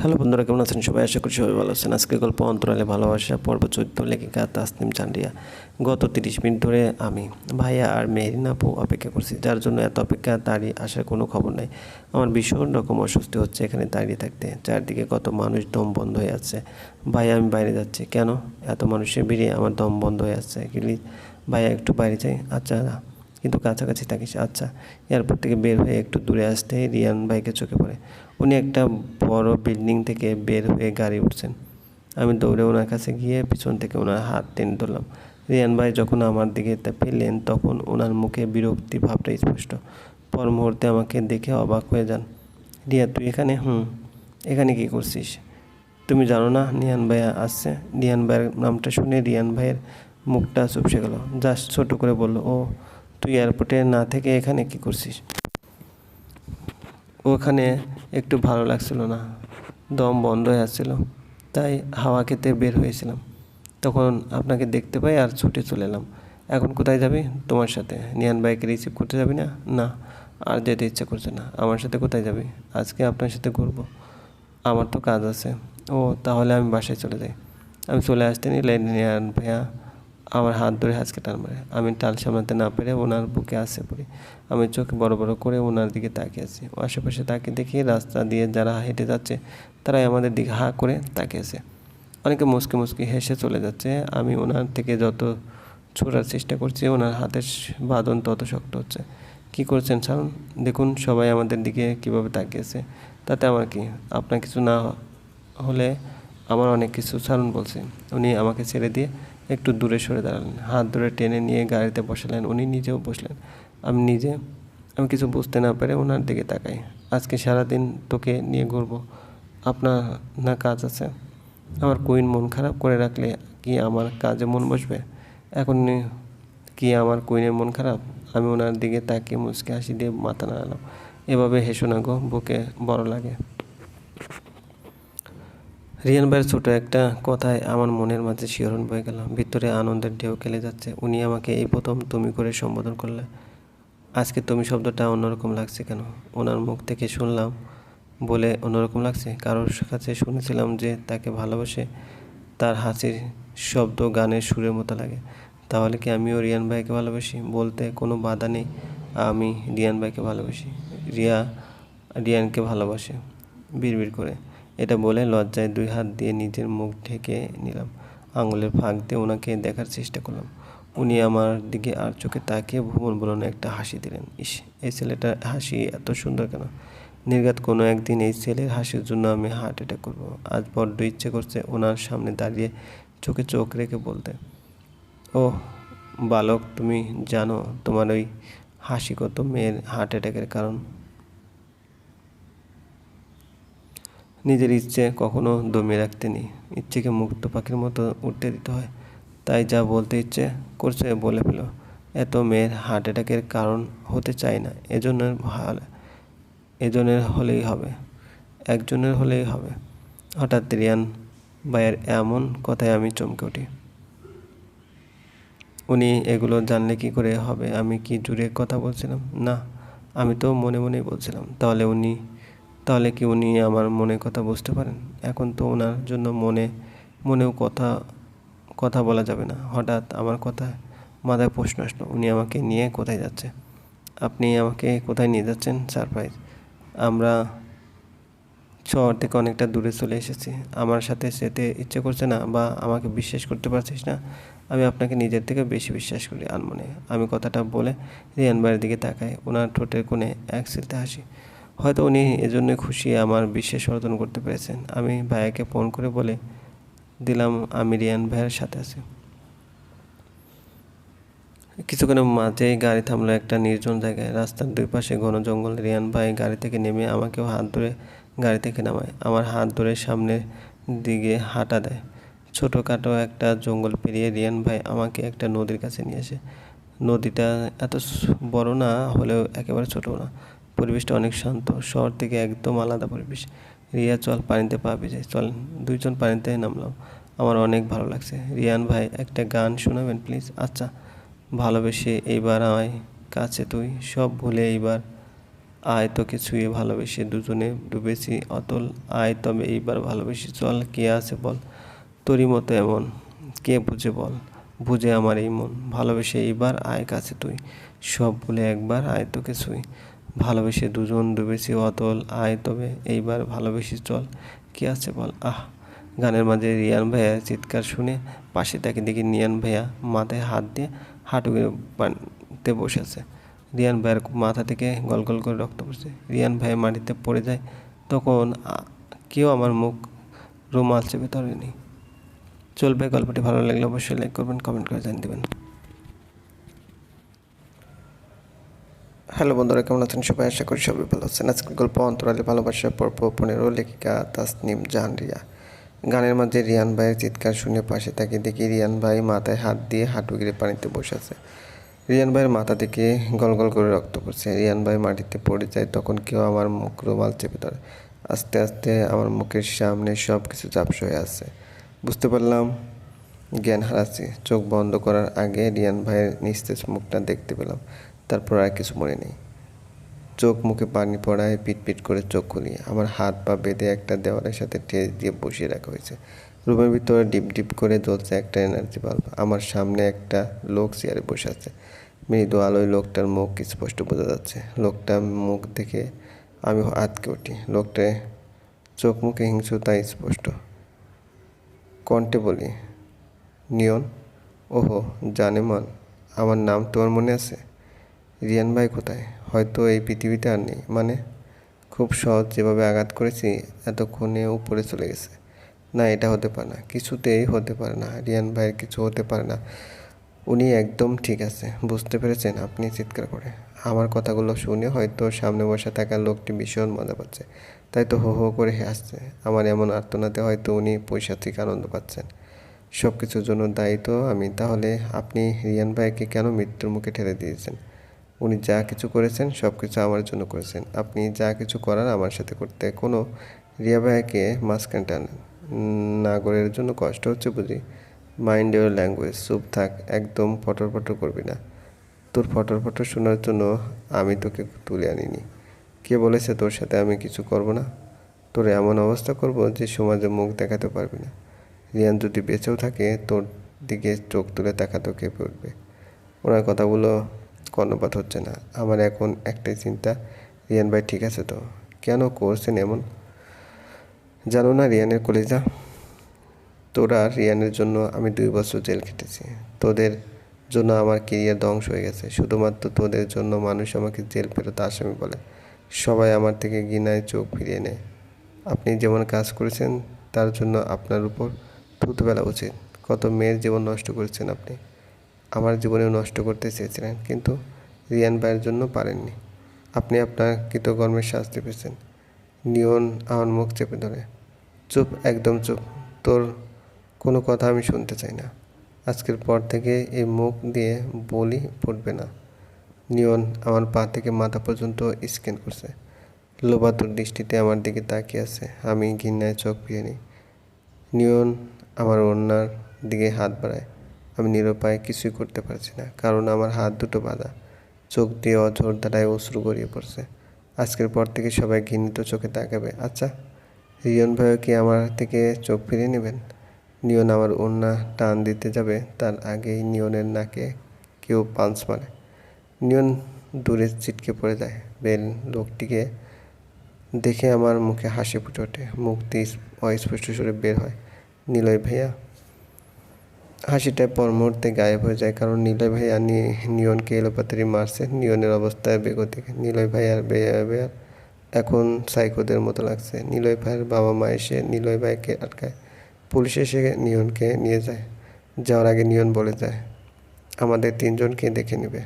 Hello বন্ধুরা, কেমন আছেন? সবাই আশা করি সবাই ভালো আছেন। আজকে গল্প অন্তরালে ভালোবাসা, পর্ব চোদ্দ লেখিকা তাসনিম চান্ডিয়া। গত তিরিশ মিনিট ধরে আমি, ভাইয়া আর মেহরিন আপু অপেক্ষা করছি, যার জন্য এত অপেক্ষা, দাঁড়িয়ে আসার কোনো খবর নাই। আমার ভীষণ রকম অস্বস্তি হচ্ছে এখানে দাঁড়িয়ে থাকতে। চারদিকে কত মানুষ দম বন্ধ হয়ে আছে। ভাইয়া, আমি বাইরে যাচ্ছি। কেন? এত মানুষের বেরিয়ে আমার দম বন্ধ হয়ে আসছে প্লিজ, ভাইয়া, একটু বাইরে যাই। আচ্ছা কিন্তু কাছাকাছি থাকিস। আচ্ছা এয়ারপোর্ট থেকে বের হয়ে একটু দূরে আসতে রিয়ান ভাইকে চোখে পড়ে। উনি একটা বড় বিল্ডিং থেকে বের হয়ে গাড়ি উঠছেন। আমি দৌড়ে ওনার কাছে গিয়ে পিছন থেকে ওনার হাত টেনে ধরলাম। রিয়ান ভাই যখন আমার দিকে ফেললেন তখন ওনার মুখে বিরক্তি ভাবটা স্পষ্ট। পর মুহূর্তে আমাকে দেখে অবাক হয়ে যান। রিয়া, তুই এখানে? হুম, এখানে কি করছিস? তুমি জানো না রিয়ান ভাইয়া আসছে? রিয়ান ভাইয়ের নামটা শুনে রিয়ান ভাইয়ের মুখটা চুপসে গেল। জাস্ট ছোট করে বলল, ও তুই এয়ারপোর্টে না থেকে এখানে কি করছিস? ওখানে একটু ভালো লাগছিল না। দম বন্ধ হয়ে আসছিল। তাই হাওয়া খেতে বের হয়েছিলাম। তখন আপনাকে দেখতে পাই আর ছুটে চলে এলাম। এখন কোথায় যাবি? তোমার সাথে। নিয়ান বাইকে রিসিভ করতে যাবি না? না। আর যেতে ইচ্ছা করছে না। আমার সাথে কোথায় যাবি? আজকে আপনার সাথে ঘুরবো। আমার তো কাজ আছে। ও, তাহলে আমি বাসায় চলে যাই। আমি চলে আসতে নিলে নিয়ান ভাইয়া আমার হাত ধরে হাঁচকে টান মারে। আমি টাল সামলাতে না পেরে ওনার বুকে আসে পড়ি। আমি চোখ বড় বড় করে ওনার দিকে তাকিয়ে আছি। আশেপাশে তাকিয়ে দেখি রাস্তা দিয়ে যারা হেঁটে যাচ্ছে, তারাই আমাদের দিকে হা করে তাকিয়েছে অনেকে মুসকে মুসকে হেসে চলে যাচ্ছে। আমি ওনার থেকে যত ছোড়ার চেষ্টা করছি, ওনার হাতের বাঁধন তত শক্ত হচ্ছে। কি করছেন শারুন দেখুন, সবাই আমাদের দিকে কীভাবে তাকিয়েছে তাতে আমার কি? আপনার কিছু না হলে আমার অনেক কিছু সারুন বলছে। উনি আমাকে ছেড়ে দিয়ে একটু দূরে সরে দাঁড়ালেন। হাত ধরে টেনে নিয়ে গাড়িতে বসালেন। উনি নিজেও বসলেন। আমি নিজে, আমি কিছু বুঝতে না পেরে ওনার দিকে তাকাই। আজকে সারাদিন তোকে নিয়ে ঘুরবো। আপনার না কাজ আছে। আমার কুইন মন খারাপ করে রাখলে কি আমার কাজে মন বসবে? এখন কি আমার কুইনের মন খারাপ? আমি ওনার দিকে তাকিয়ে মুচকে হাসি দিয়ে মাথা নাড়ালাম। এভাবে হেসো না গো, বুকে বড় লাগে। রিয়ান ভাইয়ের ছোটো একটা কথায় আমার মনের মাঝে শিহরণ বয়ে গেল। ভিতরে আনন্দের ঢেউ খেলে যাচ্ছে। উনি আমাকে এই প্রথম তুমি করে সম্বোধন করলে। আজকে তুমি শব্দটা অন্যরকম লাগছে কেন? ওনার মুখ থেকে শুনলাম বলে অন্যরকম লাগছে। কারোর কাছে শুনেছিলাম যে তাকে ভালোবাসে, তার হাসির শব্দ গানের সুরের মতো লাগে। তাহলে কি আমিও রিয়ান ভাইকে ভালোবাসি? বলতে কোনো বাধা নেই, আমি রিয়ান ভাইকে ভালোবাসি। রিয়া, রিয়ানকে ভালোবাসে। বিড়বিড় করে। এটা বলে লজ্জায় দুই হাত দিয়ে নিজের মুখ ঢেকে নিলাম। আঙুলের ফাঁক দিয়ে ওনাকে দেখার চেষ্টা করলাম। উনি আমার দিকে আর চোখে তাকিয়ে ভুবন বলন একটা হাসি দিলেন। ইস, এই ছেলেটার হাসি এত সুন্দর কেন? নির্ঘাত কোনো একদিন এই ছেলের হাসির জন্য আমি হার্ট অ্যাটাক করব। আজ বড্ড ইচ্ছে করছে ওনার সামনে দাঁড়িয়ে চোখে চোখ রেখে বলতে। ও বালক, তুমি জানো তোমার ওই হাসি কত মেয়ের হার্ট অ্যাটাকের কারণ। নিজের ইচ্ছে কখনো দমিয়ে রাখতে নেই। ইচ্ছেকে মুক্ত পাখির মতো উঠতে দিতে হয়। তাই যা বলতে ইচ্ছে করছে বলে ফেলো। এত মেয়ের হার্ট অ্যাটাকের কারণ হতে চায় না। এজনের ভালো, এজনের হলেই হবে। একজনের হলেই হবে। হঠাৎ রিয়ান ভাইয়ের এমন কথায় আমি চমকে উঠি। উনি এগুলো জানলে কি করে হবে? আমি কি জুড়ে কথা বলছিলাম? না, আমি তো মনে মনেই বলছিলাম। তাহলে উনি তাহলে কি উনি আমার মনে কথা বুঝতে পারেন? এখন তো ওনার জন্য মনে, মনেও কথা কথা বলা যাবে না। হঠাৎ আমার কথা মাথায় প্রশ্ন আসলো, উনি আমাকে নিয়ে কোথায় যাচ্ছে? আপনি আমাকে কোথায় নিয়ে যাচ্ছেন? সারপ্রাইজ। আমরা শহর থেকে অনেকটা দূরে চলে এসেছি। আমার সাথে যেতে ইচ্ছে করছে না বা আমাকে বিশ্বাস করতে পারছিস না। আমি আপনাকে নিজের থেকে বেশি বিশ্বাস করি আনমনে। আমি কথাটা বলে রিয়ান ভাইয়ের দিকে তাকাই ওনার ঠোঁটের কোণে এক সিলতে হাসি। হয়তো উনি এজন্যই খুশি আমার বিশ্বাস অর্জন করতে পেরেছেন। আমি ভাইয়াকে ফোন করে বলে দিলাম, আমি রিয়ান ভাইয়ের সাথে আছি। কিছুক্ষণের মাঝেই গাড়ি থামলো একটা নির্জন জায়গায়। রাস্তার দুই পাশে ঘন জঙ্গল। রিয়ান ভাই গাড়ি থেকে নেমে আমাকেও হাত ধরে গাড়ি থেকে নামায়। আমার হাত ধরে সামনের দিকে হাঁটা দেয়। ছোটোখাটো একটা জঙ্গল পেরিয়ে রিয়ান ভাই আমাকে একটা নদীর কাছে নিয়ে আসে। নদীটা এত বড় না, হলেও একেবারে ছোটো না। পরিবেশটা অনেক শান্ত। শহর থেকে একদম আলাদা পরিবেশ। রিয়া, চল পানিতে পা ভিজে চল, দুইজন পানিতে নামলাম। আমার অনেক ভালো লাগছে। রিয়ান ভাই, একটা গান শোনাবেন প্লিজ আচ্ছা ভালোবেসে এইবার আয় কাছে তুই। সব ভুলে এইবার আয় তোকে ছুঁয়ে ভালোবেসে দুজনে ডুবেছি অতল। আয় তবে এইবার ভালোবেসে চল, কে আছে বল? তোরই মতো এমন, কে বুঝে বল? বুঝে আমার এই মন। ভালোবেসে এইবার আয় কাছে তুই। সব ভুলে একবার আয় তোকে ছুঁই ভালোবেসে দুজন ডুবেছি অতল, আয় তবে এইবার ভালোবেসে চল। কে আছে বল? আহ, গানের মাঝে রিয়ান ভাইয়া চিৎকার শুনে পাশে তাকে দেখি নিয়ান ভাইয়া মাথায় হাত দিয়ে হাঁটু বসে আছে। রিয়ান ভাইয়ের মাথা থেকে গল গল করে রক্ত পড়ছে। রিয়ান ভাই মাটিতে পড়ে যায়, তখন কেউ আমার মুখ রুমাল চেপে ধরেনি। চলবে গল্পটি ভালো লাগলে অবশ্যই লাইক করবেন কমেন্ট করে জানিয়ে দেবেন। হ্যালো বন্ধুরা, কেমন আছেন সবাই? আশা করি সবাই ভালো আছেন। আজকের গল্প অন্তরালে ভালোবাসা পর্ব, পনেরো লেখিকা তাসনিম জাহান রিয়া। গানের মাঝে রিয়ান ভাইয়ের চিৎকার শুনে পাশে তাকে দেখি রিয়ান ভাই মাথায় হাত দিয়ে হাঁটু গিরে পানিতে বসে আছে। রিয়ান ভাইয়ের মাথা থেকে গল গল করে রক্ত পড়ছে। রিয়ান ভাই মাটিতে পড়ে যায়, তখন কেউ আমার মুখ রুমাল চেপে ধরে। আস্তে আস্তে আমার মুখের সামনে সব কিছু চাপস হয়ে আছে। বুঝতে পারলাম, জ্ঞান হারাচ্ছি। চোখ বন্ধ করার আগে রিয়ান ভাইয়ের নিস্তেজ মুখটা দেখতে পেলাম। তারপর আর কিছু মনে নেই। চোখ মুখে পানি পড়ায় পিট পিট করে চোখ খুলি। আমার হাত পা বেঁধে একটা দেওয়ালের সাথে ঠেস দিয়ে বসিয়ে রাখা হয়েছে। রুমের ভিতরে ডিপ ডিপ করে জ্বলছে একটা এনার্জি বাল্ব। আমার সামনে একটা লোক চেয়ারে বসে আছে। মৃদু আলোয় লোকটার মুখ স্পষ্ট বোঝা যাচ্ছে। লোকটার মুখ দেখে আমি আতকে উঠি। লোকটার চোখ মুখে হিংস্রতা স্পষ্ট। কণ্ঠে বলি, নিয়ন, ওহো, জানেমান, আমার নাম তোমার মনে আছে? রিয়ান ভাই কোথায়? হয়তো এই পৃথিবীতে আর নেই। মানে খুব সহজ যেভাবে আঘাত করেছি, এতক্ষণে উপরে চলে গেছে। না, এটা হতে পারে না। কিছুতেই হতে পারে না। রিয়ান ভাইয়ের কিছু হতে পারে না। উনি একদম ঠিক আছে। বুঝতে পেরেছেন আপনি চিৎকার করে। আমার কথাগুলো শুনে হয়তো সামনে বসে থাকা লোকটি ভীষণ মজা পাচ্ছে। তাই তো হো হো করে হাসছে। আমার এমন আর্তনাতে হয়তো উনি পয়সা থেকে আনন্দ পাচ্ছেন। সব কিছুর জন্য দায়ী তো আমি। তাহলে আপনি রিয়ান ভাইকে কেন মৃত্যুর মুখে ঠেলে দিয়েছেন? উনি যা কিছু করেছেন, সব কিছু আমার জন্য করেছেন। আপনি যা কিছু করার আমার সাথে করতে। কোনো রিয়া ভাইকে মাঝখানে টানেন। নাগরের জন্য কষ্ট হচ্ছে বুঝি। মাইন্ড ইউর ল্যাঙ্গুয়েজ চুপ থাক, একদম ফটর ফটর করবি না। তোর ফটর ফটর শোনার জন্য আমি তোকে তুলে আনিনি। কে বলেছে তোর সাথে আমি কিছু করব না? তোর এমন অবস্থা করব যে সমাজে মুখ দেখাতে পারবি না। রিয়ান যদি বেঁচেও থাকে, তোর দিকে চোখ তুলে তাকাতেও কেঁপে উঠবে ওনার কথাগুলো কর্ণপাত হচ্ছে না। আমার এখন একটাই চিন্তা, রিয়ান ভাই ঠিক আছে তো? কেন করছেন এমন? জানো না রিয়ানের কলেজা? তোরা রিয়ানের জন্য আমি দুই বছর জেল খেটেছি। তোদের জন্য আমার কেরিয়ার ধ্বংস হয়ে গেছে। শুধুমাত্র তোদের জন্য মানুষ আমাকে জেল ফেরত আসামি বলে। সবাই আমার থেকে গিনায় চোখ ফিরিয়ে নেয়। আপনি যেমন কাজ করেছেন, তার জন্য আপনার উপর থুতু উচিত। কত মেয়ের জীবন নষ্ট করেছেন আপনি। আমার জীবনেও নষ্ট করতে চেয়েছিলেন, কিন্তু রিয়ান ভাইয়ের জন্য পারেননি। আপনি আপনার কৃতকর্মের শাস্তি পেয়েছেন। নিয়ন আমার মুখ চেপে ধরে, চুপ, একদম চুপ। তোর কোনো কথা আমি শুনতে চাই না। আজকের পর থেকে এই মুখ দিয়ে বলি ফুটবে না। নিয়ন আমার পা থেকে মাথা পর্যন্ত স্ক্যান করছে। লোবাতুর দৃষ্টিতে আমার দিকে তাকিয়ে আছে। আমি ঘৃণায় চোখ ফিরে নিই। নিয়ন আমার ওড়নার দিকে হাত বাড়ায়। আমি নিরুপায় কিছুই করতে পারছি না, কারণ আমার হাত দুটো বাঁধা। চোখ দিয়ে অঝোর দ্বারায় অশ্রু গড়িয়ে পড়ছে। আজকের পর থেকে সবাই ঘৃণিত চোখে তাকাবে। আচ্ছা রিয়ন ভাইও কি আমার থেকে চোখ ফিরিয়ে নেবেন? নিয়ন আমার ওড়না টান দিতে যাবে, তার আগেই নিয়নের নাকে কেউ পাঞ্চ মারে। নিয়ন দূরে ছিটকে পড়ে যায়। বেল লোকটিকে দেখে আমার মুখে হাসি ফুটে ওঠে। মুখ অস্পষ্ট সুরে বের হয়। নিলয় ভাইয়া হাসিটা পর মুহূর্তে গায়েব হয়ে যায়। কারণ নিলয় ভাইয়া নি- নিয়নকে এলোপাতারি মারছে। নিয়নের অবস্থায় বেগতিক। নিলয় ভাইয়ার বেয়া বেয়ার এখন সাইকোদের মতো লাগছে। নিলয় ভাইয়ের বাবা মা এসে নিলয় ভাইকে আটকায়। পুলিশ এসে নিয়নকে নিয়ে যায়। যাওয়ার আগে নিয়ন বলে যায়, আমাদের তিনজনকে দেখে নেবে।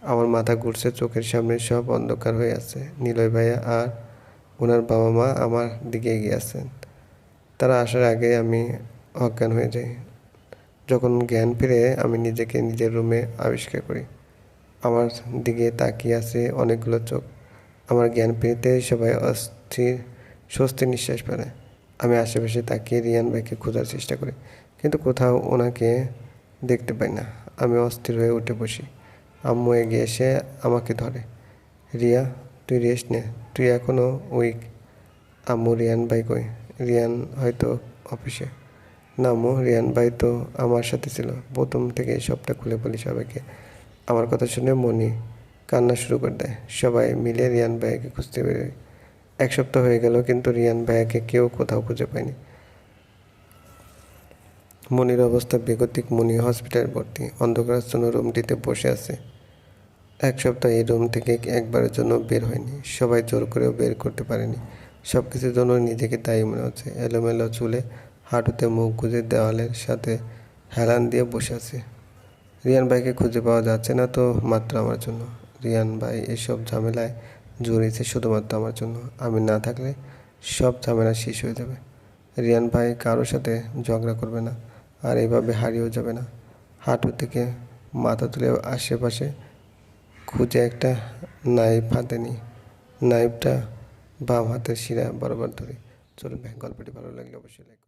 আমার মাথা ঘুরছে, চোখের সামনে সব অন্ধকার হয়ে আছে। নিলয় ভাইয়া আর ওনার বাবা মা আমার দিকে এগিয়ে আসছেন তারা আসার আগে আমি অজ্ঞান হয়ে যাই। যখন জ্ঞান ফিরে, আমি নিজেকে নিজের রুমে আবিষ্কার করি। আমার দিকে তাকিয়ে আছে অনেকগুলো চোখ। আমার জ্ঞান ফিরতে সবাই অস্থির, স্বস্তি নিঃশ্বাস ফেলে। আমি আশেপাশে তাকিয়ে রিয়ান ভাইকে খোঁজার চেষ্টা করি, কিন্তু কোথাও ওনাকে দেখতে পাই না। আমি অস্থির হয়ে উঠে বসি। আম্মু এগিয়ে এসে আমাকে ধরে, রিয়া, তুই রেস্ট নে। তুই এখনও উইক আম্মু, রিয়ান ভাই কই? রিয়ান হয়তো অফিসে না আম্মু রিয়ান ভাই তো আমার সাথে ছিল। প্রথম থেকে সবটা খুলে বলি সবাইকে। আমার কথা শুনে মনি কান্না শুরু করে দেয়। সবাই মিলে রিয়ান ভাইকে খুঁজতে বেরোয়। এক সপ্তাহ হয়ে গেল, কিন্তু রিয়ান ভাইয়াকে কেউ কোথাও খুঁজে পায়নি। মনির অবস্থা বেগতিক। মনি হসপিটালে ভর্তি। অন্ধকারাচ্ছন্ন রুমটিতে বসে আছে। এক সপ্তাহ এই রুম থেকে একবারের জন্য বের হয়নি। সবাই জোর করেও বের করতে পারেনি। সব কিছুর জন্য নিজেকে দায়ী মনে হচ্ছে। এলোমেলো চুলে হাঁটুতে মুখ গুজে দেওয়ালের সাথে হেলান দিয়ে বসে আছে। রিয়ান ভাইকে খুঁজে পাওয়া যাচ্ছে না তো মাত্র আমার জন্য। রিয়ান ভাই এসব ঝামেলায় জড়িয়েছে শুধুমাত্র আমার জন্য। আমি না থাকলে সব ঝামেলা শেষ হয়ে যাবে। রিয়ান ভাই কারোর সাথে ঝগড়া করবে না আর এভাবে হারিয়েও যাবে না। হাঁটু থেকে মাথা তুলে আশেপাশে খুঁজে একটা নাইফ হাতে নিই। নাইফটা বাম হাতের শিরা বরাবর ধরে। চলুন গল্পটি ভালো লাগলে অবশ্যই